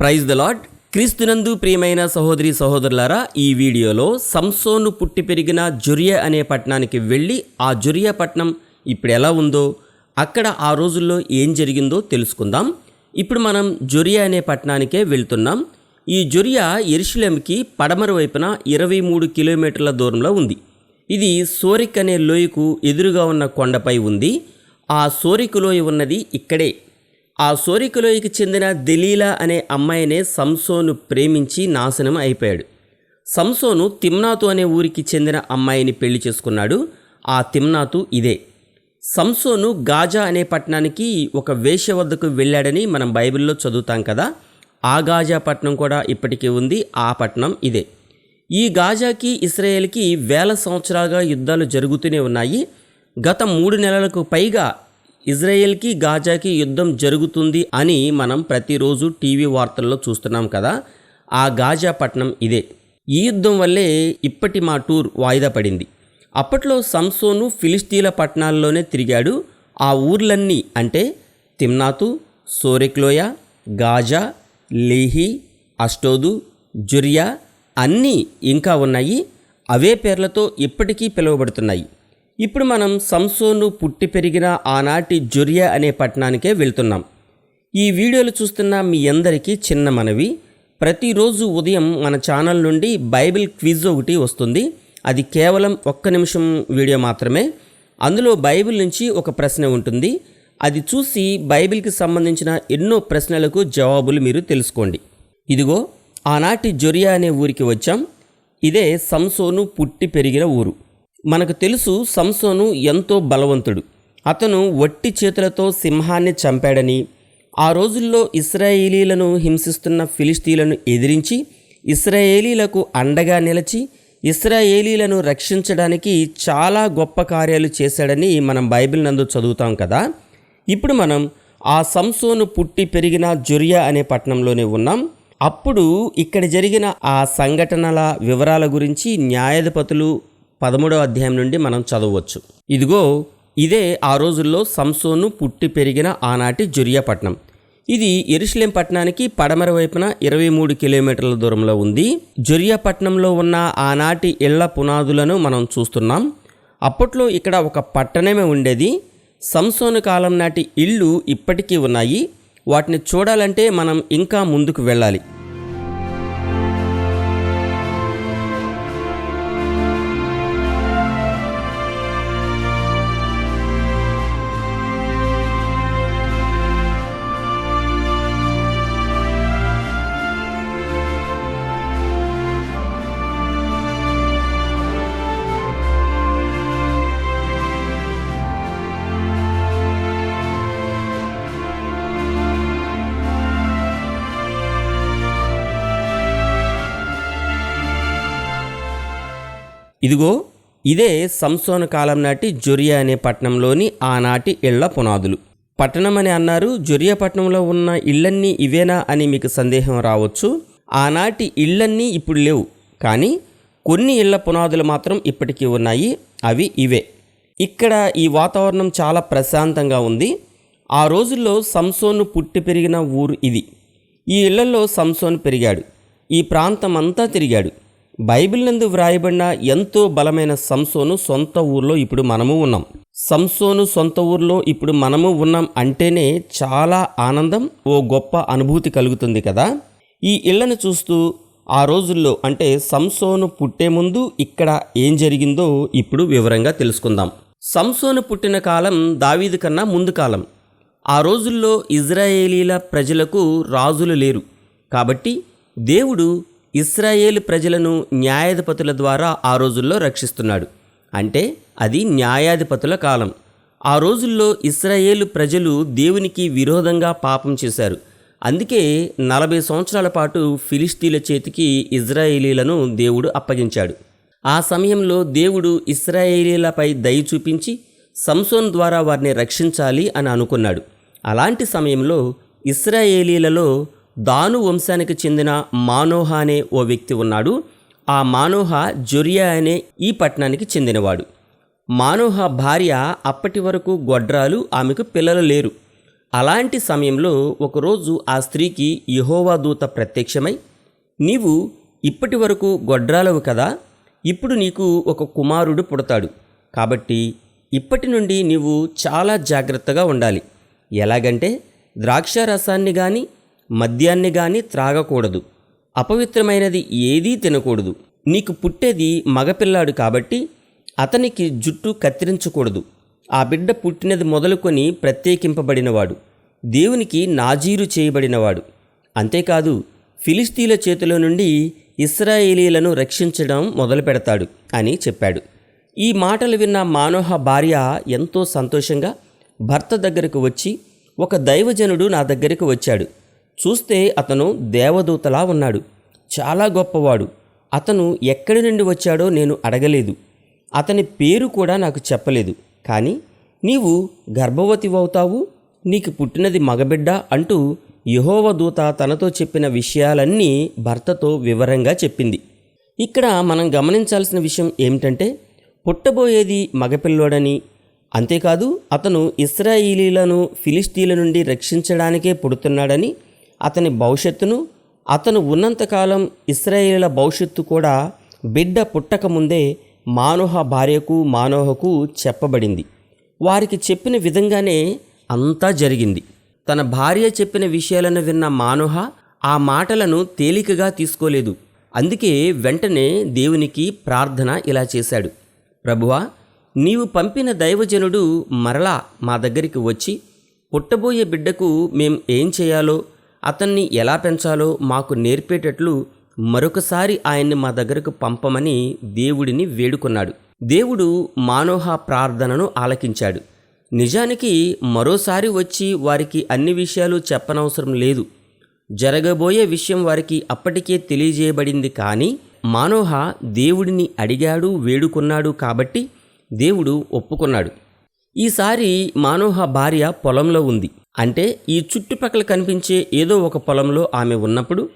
Praise the lord క్రీస్తునందు ప్రియమైన సహోదరి సహోదరులారా ఈ వీడియోలో సంసోను పుట్టి పెరిగిన జొరియా అనే పట్టణానికి వెళ్ళి ఆ జొరియా పట్టణం ఇప్పుడు ఎలా ఉందో అక్కడ ఆ రోజుల్లో ఏం జరిగిందో తెలుసుకుందాం. ఇప్పుడు మనం జొరియా అనే పట్టణానికే వెళ్తున్నాం. ఈ జొరియా ఎరుషులెంకి పడమర వైపున ఇరవై మూడు కిలోమీటర్ల దూరంలో ఉంది. ఇది సోరిక్ అనే లోయకు ఎదురుగా ఉన్న కొండపై ఉంది. ఆ సోరిక్ లోయ ఉన్నది ఇక్కడే. ఆ సోరికలోయకి చెందిన దెలీలా అనే అమ్మాయినే సంసోను ప్రేమించి నాశనం అయిపోయాడు. సంసోను తిమ్నాతు అనే ఊరికి చెందిన అమ్మాయిని పెళ్ళి చేసుకున్నాడు. ఆ తిమ్నాతు ఇదే. సంసోను గాజా అనే పట్టణానికి ఒక వేష వద్దకు వెళ్ళాడని మనం బైబిల్లో చదువుతాం కదా. ఆ గాజా పట్టణం కూడా ఇప్పటికీ ఉంది. ఆ పట్టణం ఇదే. ఈ గాజాకి ఇస్రాయేల్కి వేల సంవత్సరాలుగా యుద్ధాలు జరుగుతూనే ఉన్నాయి. గత మూడు నెలలకు పైగా ఇజ్రాయెల్కి గాజాకి యుద్ధం జరుగుతుంది అని మనం ప్రతిరోజు టీవీ వార్తల్లో చూస్తున్నాం కదా. ఆ గాజా పట్టణం ఇదే. ఈ యుద్ధం వల్లే ఇప్పటి మా టూర్ వాయిదా పడింది. అప్పట్లో సంసోను ఫిలిస్తీన్ల పట్టణాల్లోనే తిరిగాడు. ఆ ఊర్లన్నీ అంటే తిమ్నాతు సోరెక్లోయ గాజా లేహి అష్టోదు జురియా అన్నీ ఇంకా ఉన్నాయి. అవే పేర్లతో ఇప్పటికీ పిలువబడుతున్నాయి. ఇప్పుడు మనం సంసోను పుట్టి పెరిగిన ఆనాటి జొరియా అనే పట్టణానికే వెళ్తున్నాం. ఈ వీడియోలు చూస్తున్న మీ అందరికీ చిన్న మనవి. ప్రతిరోజు ఉదయం మన ఛానల్ నుండి బైబిల్ క్విజ్ ఒకటి వస్తుంది. అది కేవలం ఒక్క నిమిషం వీడియో మాత్రమే. అందులో బైబిల్ నుంచి ఒక ప్రశ్న ఉంటుంది. అది చూసి బైబిల్కి సంబంధించిన ఎన్నో ప్రశ్నలకు జవాబులు మీరు తెలుసుకోండి. ఇదిగో ఆనాటి జొరియా అనే ఊరికి వచ్చాం. ఇదే సంసోను పుట్టి పెరిగిన ఊరు. మనకు తెలుసు సంసోను ఎంతో బలవంతుడు. అతను వట్టి చేతులతో సింహాన్ని చంపాడని ఆ రోజుల్లో ఇస్రాయేలీలను హింసిస్తున్న ఫిలిస్తీన్లను ఎదిరించి ఇస్రాయేలీలకు అండగా నిలిచి ఇస్రాయేలీలను రక్షించడానికి చాలా గొప్ప కార్యాలు చేశాడని మనం బైబిల్ నందు చదువుతాం కదా. ఇప్పుడు మనం ఆ సంసోను పుట్టి పెరిగిన జురియా అనే పట్టణంలోనే ఉన్నాం. అప్పుడు ఇక్కడ జరిగిన ఆ సంఘటనల వివరాల గురించి న్యాయాధిపతులు పదమూడవ అధ్యాయం నుండి మనం చదవచ్చు ఇదిగో ఇదే ఆ రోజుల్లో సంసోను పుట్టి పెరిగిన ఆనాటి జొరియా ఇది ఎరుసలేం పట్టణానికి పడమర వైపున ఇరవై మూడు కిలోమీటర్ల దూరంలో ఉంది. జొరియాపట్నంలో ఉన్న ఆనాటి ఇళ్ళ పునాదులను మనం చూస్తున్నాం. అప్పట్లో ఇక్కడ ఒక పట్టణమే ఉండేది. సంసోను కాలం నాటి ఇళ్ళు ఇప్పటికీ ఉన్నాయి. వాటిని చూడాలంటే మనం ఇంకా ముందుకు వెళ్ళాలి. ఇదిగో ఇదే సంసోన కాలం నాటి జొరియా అనే పట్టణంలోని ఆనాటి ఇళ్ళ పునాదులు. పట్టణం అని అన్నారు జొరియా పట్టణంలో ఉన్న ఇళ్ళన్నీ ఇవేనా అని మీకు సందేహం రావచ్చు. ఆనాటి ఇళ్ళన్నీ ఇప్పుడు లేవు. కానీ కొన్ని ఇళ్ళ పునాదులు మాత్రం ఇప్పటికీ ఉన్నాయి. అవి ఇవే. ఇక్కడ ఈ వాతావరణం చాలా ప్రశాంతంగా ఉంది. ఆ రోజుల్లో సంసోను పుట్టి పెరిగిన ఊరు ఇది. ఈ ఇళ్ళలో సంసోన్ పెరిగాడు. ఈ ప్రాంతం అంతా తిరిగాడు. బైబిల్ నందు వ్రాయబడిన ఎంతో బలమైన సంసోను సొంత ఊర్లో ఇప్పుడు మనము ఉన్నాం. సంసోను సొంత ఊర్లో ఇప్పుడు మనము ఉన్నాం అంటేనే చాలా ఆనందం ఓ గొప్ప అనుభూతి కలుగుతుంది కదా? ఈ ఇళ్ళను చూస్తూ ఆ రోజుల్లో అంటే సంసోను పుట్టే ముందు ఇక్కడ ఏం జరిగిందో ఇప్పుడు వివరంగా తెలుసుకుందాం. సంసోను పుట్టిన కాలం దావీదు కన్నా ముందు కాలం. ఆ రోజుల్లో ఇజ్రాయేలీల ప్రజలకు రాజులు లేరు. కాబట్టి దేవుడు ఇస్రాయేల్ ప్రజలను న్యాయాధిపతుల ద్వారా ఆ రోజుల్లో రక్షిస్తున్నాడు. అంటే అది న్యాయాధిపతుల కాలం. ఆ రోజుల్లో ఇస్రాయేలు ప్రజలు దేవునికి విరోధంగా పాపం చేశారు. అందుకే నలభై సంవత్సరాల పాటు ఫిలిస్తీన్ల చేతికి ఇజ్రాయేలీలను దేవుడు అప్పగించాడు. ఆ సమయంలో దేవుడు ఇస్రాయేలీలపై దయ చూపించి సంసోన్ ద్వారా వారిని రక్షించాలి అని అనుకున్నాడు. అలాంటి సమయంలో ఇస్రాయేలీలలో దాను వంశానికి చెందిన మానోహ అనే ఓ వ్యక్తి ఉన్నాడు. ఆ మానోహ జొరియా అనే ఈ పట్టణానికి చెందినవాడు. మానోహ భార్య అప్పటి వరకు గొడ్రాలు ఆమెకు పిల్లలు లేరు. అలాంటి సమయంలో ఒకరోజు ఆ స్త్రీకి యహోవా దూత ప్రత్యక్షమై నీవు ఇప్పటి వరకు గొడ్రాలవు కదా ఇప్పుడు నీకు ఒక కుమారుడు పుడతాడు. కాబట్టి ఇప్పటి నుండి నీవు చాలా జాగ్రత్తగా ఉండాలి. ఎలాగంటే ద్రాక్ష రసాన్ని కానీ మద్యాన్ని కానీ త్రాగకూడదు. అపవిత్రమైనది ఏదీ తినకూడదు. నీకు పుట్టేది మగపిల్లాడు కాబట్టి అతనికి జుట్టు కత్తిరించకూడదు. ఆ బిడ్డ పుట్టినది మొదలుకొని ప్రత్యేకింపబడినవాడు. దేవునికి నాజీరు చేయబడినవాడు. అంతేకాదు ఫిలిస్తీన్ల చేతిలో నుండి ఇస్రాయేలీలను రక్షించడం మొదలు పెడతాడు అని చెప్పాడు. ఈ మాటలు విన్న మానోహ భార్య ఎంతో సంతోషంగా భర్త దగ్గరకు వచ్చి ఒక దైవజనుడు నా దగ్గరకు వచ్చాడు. చూస్తే అతను దేవదూతలా ఉన్నాడు. చాలా గొప్పవాడు. అతను ఎక్కడి నుండి వచ్చాడో నేను అడగలేదు. అతని పేరు కూడా నాకు చెప్పలేదు. కానీ నీవు గర్భవతి అవుతావు నీకు పుట్టినది మగబిడ్డ అంటూ యహోవ దూత తనతో చెప్పిన విషయాలన్నీ భర్తతో వివరంగా చెప్పింది. ఇక్కడ మనం గమనించాల్సిన విషయం ఏమిటంటే పుట్టబోయేది మగపిల్లోడని అంతేకాదు అతను ఇస్రాయిలీలను ఫిలిస్తీన్ల నుండి రక్షించడానికే పుడుతున్నాడని అతని భవిష్యత్తును అతను ఉన్నంతకాలం ఇస్రాయేలీల భవిష్యత్తు కూడా బిడ్డ పుట్టకముందే మానోహ భార్యకు మానోహకు చెప్పబడింది. వారికి చెప్పిన విధంగానే అంతా జరిగింది. తన భార్య చెప్పిన విషయాలను విన్న మానోహ ఆ మాటలను తేలికగా తీసుకోలేదు. అందుకే వెంటనే దేవునికి ప్రార్థన ఇలా చేశాడు. ప్రభువా నీవు పంపిన దైవజనుడు మరలా మా దగ్గరికి వచ్చి పుట్టబోయే బిడ్డకు మేం ఏం చేయాలో అతన్ని ఎలా పెంచాలో మాకు నేర్పేటట్లు మరొకసారి ఆయన్ని మా దగ్గరకు పంపమని దేవుడిని వేడుకున్నాడు. దేవుడు మానోహ ప్రార్థనను ఆలకించాడు. నిజానికి మరోసారి వచ్చి వారికి అన్ని విషయాలు చెప్పనవసరం లేదు. జరగబోయే విషయం వారికి అప్పటికే తెలియజేయబడింది కానీ మానోహ దేవుడిని అడిగాడు వేడుకున్నాడు కాబట్టి దేవుడు ఒప్పుకున్నాడు. ఈసారి మానోహ భార్య పొలంలో ఉంది. అంటే ఈ చుట్టుపక్కల కనిపించే ఏదో ఒక పొలంలో ఆమె ఉన్నప్పుడు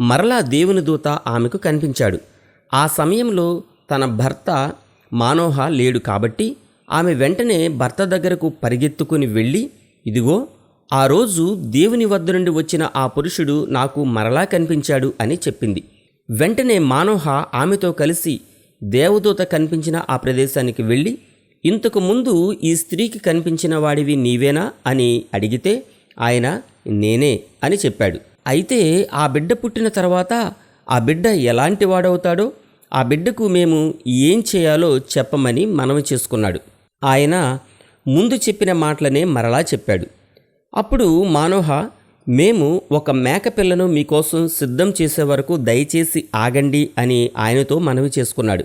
మరలా దేవుని దూత ఆమెకు కనిపించాడు. ఆ సమయంలో తన భర్త మానోహ లేడు కాబట్టి ఆమె వెంటనే భర్త దగ్గరకు పరిగెత్తుకుని వెళ్ళి ఇదిగో ఆ రోజు దేవుని వద్ద నుండి వచ్చిన ఆ పురుషుడు నాకు మరలా కనిపించాడు అని చెప్పింది. వెంటనే మానోహ ఆమెతో కలిసి దేవదూత కనిపించిన ఆ ప్రదేశానికి వెళ్ళి ఇంతకు ముందు ఈ స్త్రీకి కనిపించిన వాడివి నీవేనా అని అడిగితే ఆయన నేనే అని చెప్పాడు. అయితే ఆ బిడ్డ పుట్టిన తర్వాత ఆ బిడ్డ ఎలాంటి వాడవుతాడో ఆ బిడ్డకు మేము ఏం చేయాలో చెప్పమని మనవి చేసుకున్నాడు. ఆయన ముందు చెప్పిన మాటలనే మరలా చెప్పాడు. అప్పుడు మానోహ మేము ఒక మేకపిల్లను మీకోసం సిద్ధం చేసే వరకు దయచేసి ఆగండి అని ఆయనతో మనవి చేసుకున్నాడు.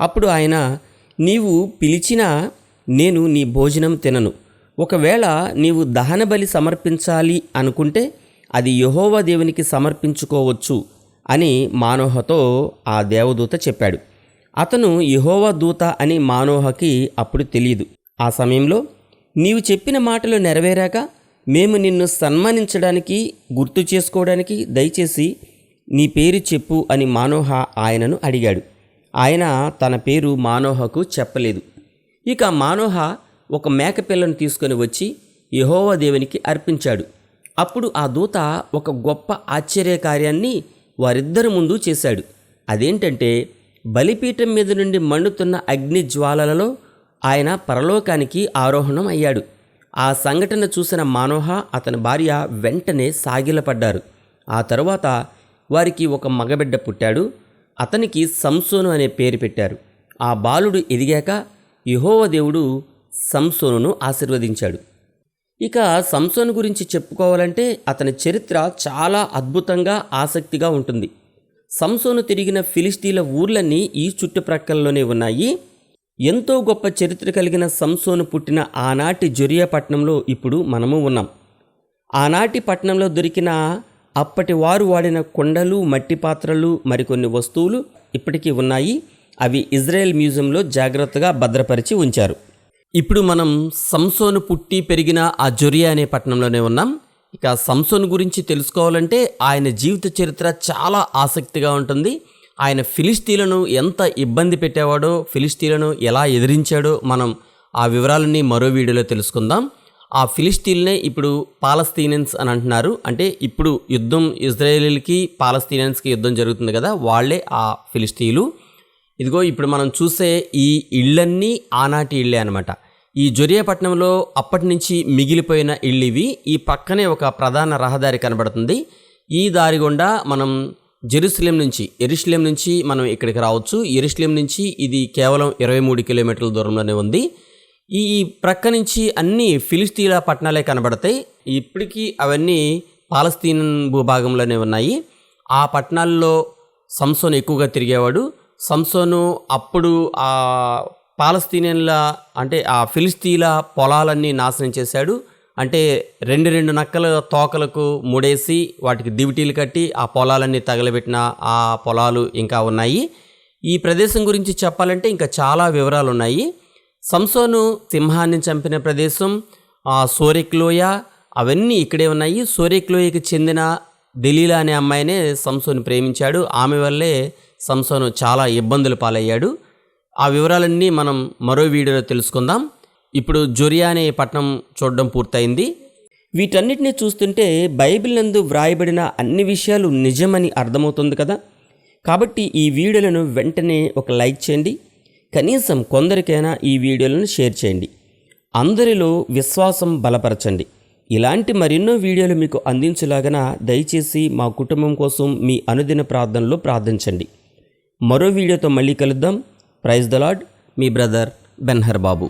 అప్పుడు ఆయన నీవు పిలిచినా నేను నీ భోజనం తినను. ఒకవేళ నీవు దహన బలి సమర్పించాలి అనుకుంటే అది యహోవ దేవునికి సమర్పించుకోవచ్చు అని మానోహతో ఆ దేవదూత చెప్పాడు. అతను యహోవ దూత అని మానోహకి అప్పుడు తెలియదు. ఆ సమయంలో నీవు చెప్పిన మాటలు నెరవేరాక మేము నిన్ను సన్మానించడానికి గుర్తు చేసుకోవడానికి దయచేసి నీ పేరు చెప్పు అని మానోహ ఆయనను అడిగాడు. ఆయన తన పేరు మానోహకు చెప్పలేదు. ఇక మానోహ ఒక మేకపిల్లను తీసుకొని వచ్చి యహోవా దేవునికి అర్పించాడు. అప్పుడు ఆ దూత ఒక గొప్ప ఆశ్చర్యకార్యాన్ని వారిద్దరి ముందు చేశాడు. అదేంటంటే బలిపీఠం మీద నుండి మండుతున్న అగ్ని జ్వాలలలో ఆయన పరలోకానికి ఆరోహణం అయ్యాడు. ఆ సంఘటన చూసిన మానోహ అతని భార్య వెంటనే సాగిలపడ్డారు. ఆ తరువాత వారికి ఒక మగబిడ్డ పుట్టాడు. అతనికి సంసోను అనే పేరు పెట్టారు. ఆ బాలుడు ఎదిగాక యెహోవా దేవుడు సంసోనును ఆశీర్వదించాడు. ఇక సంసోను గురించి చెప్పుకోవాలంటే అతని చరిత్ర చాలా అద్భుతంగా ఆసక్తిగా ఉంటుంది. సంసోను తిరిగిన ఫిలిస్తీన్ల ఊర్లన్నీ ఈ చుట్టుప్రక్కలలోనే ఉన్నాయి. ఎంతో గొప్ప చరిత్ర కలిగిన సంసోను పుట్టిన ఆనాటి జొరియా పట్టణంలో ఇప్పుడు మనము ఉన్నాం. ఆనాటి పట్టణంలో దొరికిన అప్పటి వారు వాడిన కొండలు మట్టి పాత్రలు మరికొన్ని వస్తువులు ఇప్పటికీ ఉన్నాయి. అవి ఇజ్రాయెల్ మ్యూజియంలో జాగ్రత్తగా భద్రపరిచి ఉంచారు. ఇప్పుడు మనం సంసోను పుట్టి పెరిగిన ఆ జొరియా అనే పట్టణంలోనే ఉన్నాం. ఇక సంసోన్ గురించి తెలుసుకోవాలంటే ఆయన జీవిత చరిత్ర చాలా ఆసక్తిగా ఉంటుంది. ఆయన ఫిలిస్తీన్లను ఎంత ఇబ్బంది పెట్టేవాడో ఫిలిస్తీన్లను ఎలా ఎదిరించాడో మనం ఆ వివరాలన్నీ మరో వీడియోలో తెలుసుకుందాం. ఆ ఫిలిస్తీన్లే ఇప్పుడు పాలస్తీనియన్స్ అని అంటున్నారు. అంటే ఇప్పుడు యుద్ధం ఇజ్రాయేలీలకి పాలస్తీనియన్స్కి యుద్ధం జరుగుతుంది కదా వాళ్ళే ఆ ఫిలిస్తీన్లు ఇదిగో ఇప్పుడు మనం చూసే ఈ ఇళ్ళన్నీ ఆనాటి ఇళ్ళే అనమాట ఈ జొరియాపట్నంలో అప్పటి నుంచి మిగిలిపోయిన ఇళ్ళు ఇవి ఈ పక్కనే ఒక ప్రధాన రహదారి కనబడుతుంది. ఈ దారి గుండా మనం జెరూసలేం నుంచి ఎరుసలేం నుంచి మనం ఇక్కడికి రావచ్చు. ఎరుసలేం నుంచి ఇది కేవలం ఇరవై మూడు కిలోమీటర్ల దూరంలోనే ఉంది. ఈ ప్రక్క నుంచి అన్ని ఫిలిస్తీన్ల పట్టణాలే కనబడతాయి. ఇప్పటికీ అవన్నీ పాలస్తీన్ భూభాగంలోనే ఉన్నాయి. ఆ పట్టణాల్లో సంసోన్ ఎక్కువగా తిరిగేవాడు. సంసోను అప్పుడు ఆ పాలస్తీనియన్ల అంటే ఆ ఫిలిస్తీన్ల పొలాలన్నీ నాశనం చేశాడు. అంటే రెండు రెండు నక్కల తోకలకు ముడేసి వాటికి దివిటీలు కట్టి ఆ పొలాలన్నీ తగలబెట్టిన ఆ పొలాలు ఇంకా ఉన్నాయి. ఈ ప్రదేశం గురించి చెప్పాలంటే ఇంకా చాలా వివరాలు ఉన్నాయి సంసోను సింహాన్ని చంపిన ప్రదేశం ఆ సోరిక్లోయ అవన్నీ ఇక్కడే ఉన్నాయి. సోరిక్లోయకి చెందిన దలీలా అనే అమ్మాయినే సంసోను ప్రేమించాడు. ఆమె వల్లే సంసోను చాలా ఇబ్బందులు పాలయ్యాడు. ఆ వివరాలన్నీ మనం మరో వీడియోలో తెలుసుకుందాం. ఇప్పుడు జొరియా అనే పట్టణం చూడడం పూర్తయింది. వీటన్నిటిని చూస్తుంటే బైబిల్ నందు వ్రాయబడిన అన్ని విషయాలు నిజమని అర్థమవుతుంది కదా. కాబట్టి ఈ వీడియోలను వెంటనే ఒక లైక్ చేయండి. కనీసం కొందరికైనా ఈ వీడియోలను షేర్ చేయండి. అందరిలో విశ్వాసం బలపరచండి. ఇలాంటి మరెన్నో వీడియోలు మీకు అందించలాగన దయచేసి మా కుటుంబం కోసం మీ అనుదిన ప్రార్థనలో ప్రార్థించండి. మరో వీడియోతో మళ్ళీ కలుద్దాం. ప్రైజ్ ద లాడ్ మీ బ్రదర్ బెన్హర్ బాబు